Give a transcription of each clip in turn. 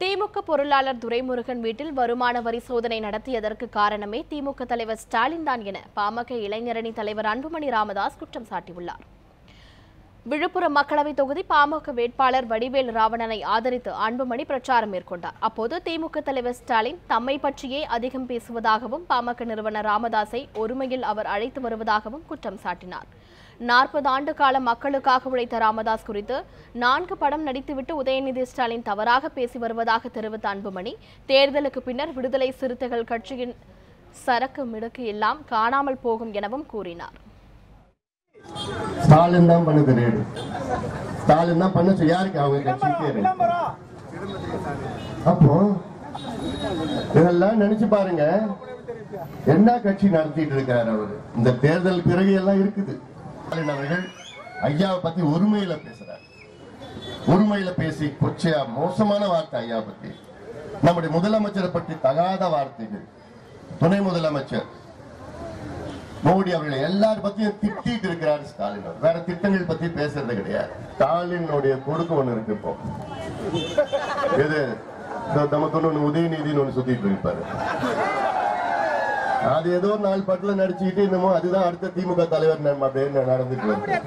திமுக பொருளாளர் துரைமுருகன் வீட்டில் வருமான வரி சோதனை நடத்தியதற்கு காரணமே திமுக தலைவர் ஸ்டாலின் தான் என பாமக இளைஞரணி தலைவர் அன்புமணி ராமதாஸ் குற்றம் சாட்டியுள்ளார். விழுப்புரம் மக்களவைத் தொகுதி பாமக வேட்பாளர் வடிவேல் ராவணனை ஆதரித்து அன்புமணி பிரச்சாரம் மேற்கொண்டார். அப்போது திமுக தலைவர் ஸ்டாலின் தம்மை பற்றியே அதிகம் பேசுவதாகவும் பாமக நிறுவனர் ராமதாஸை ஒருமையில் அவர் அழைத்து வருவதாகவும் குற்றம் சாட்டினார். நாற்பது ஆண்டு கால மக்களுக்காக உழைத்த ராமதாஸ் குறித்து நான்கு படம் நடித்துவிட்டு உதயநிதி ஸ்டாலின் தவறாக பேசி வருவதாக தெரிவித்த அன்புமணி தேர்தலுக்கு பின்னர் விடுதலை சிறுத்தைகள் கட்சியின் சரக்கு மிடுக்கு எல்லாம் காணாமல் போகும் எனவும் கூறினார். ஸ்டாலின் தான் பண்ணுது ரேடு ஸ்டாலின் தான் பண்ண சொல்லி யாருக்கு? அவங்க கட்சிக்கு அப்போ இதெல்லாம் நினைச்சு பாருங்க. என்ன கட்சி நடத்திட்டு இருக்காரு அவரு? இந்த தேர்தல் பிறகு எல்லாம் இருக்குது அவர்கள் ஐயாவை பத்தி ஒருமையில பேசுறாரு. ஒருமையில பேசி கொச்சையா மோசமான வார்த்தை ஐயா பத்தி. நம்முடைய முதலமைச்சரை பற்றி தகாத வார்த்தைகள். துணை முதலமைச்சர் மோடி அவர்களை எல்லாரும் பத்தியும் திட்டிட்டு இருக்கிறார் ஸ்டாலின் அவர். வேற திட்டங்கள் பத்தி பேசுறது கிடையாது. ஸ்டாலினுடைய கொடுக்கு ஒண்ணு இருக்கு இப்போ. இது நமக்கு ஒண்ணு உதயநிதினு ஒண்ணு சுத்திட்டு இருப்பாரு. அது ஏதோ நாலு படத்துல நடிச்சுக்கிட்டு என்னமோ அதுதான் அடுத்த திமுக தலைவர் அப்படின்னு நடந்துட்டு வருது.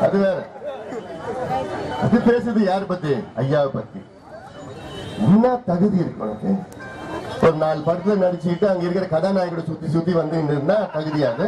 அது வேற. அது பேசுறது யார் பத்தி? ஐயாவை பத்தி. என்ன தகுதி இருக்கு உனக்கு? ஒரு நாலு படத்துல நடிச்சுக்கிட்டு அங்க இருக்கிற கதாநாயகரை சுத்தி சுத்தி வந்து இருந்தா தகுதியாது.